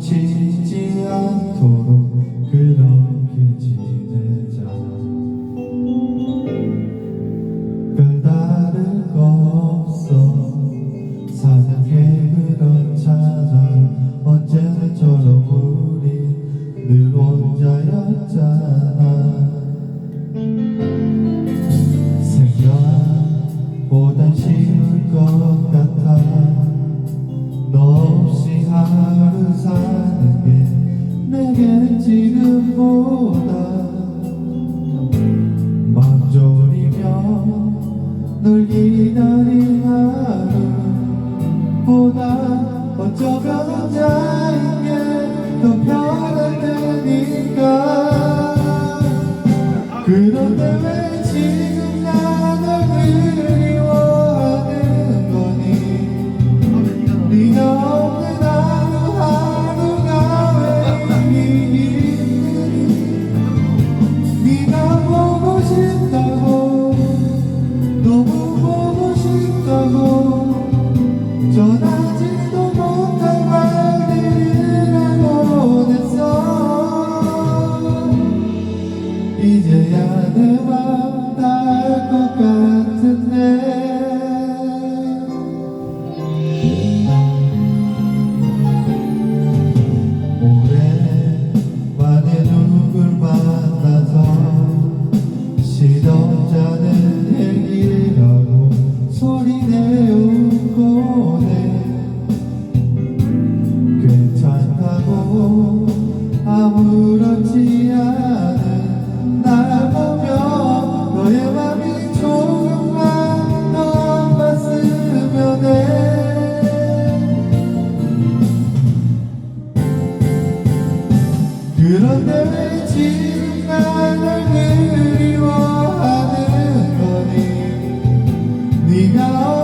지지 않도록 그렇게 지내자. 별다를 거 없어. 사랑의 흐름 찾아 언제나처럼 우리 늘 혼자였잖아. 보다 만졸이며 널 기다린 하루보다 어쩌면 혼자인 게 더 편할 때 이제야 내맘 그런데 왜 지금 나를 그리워하는 거니. 네가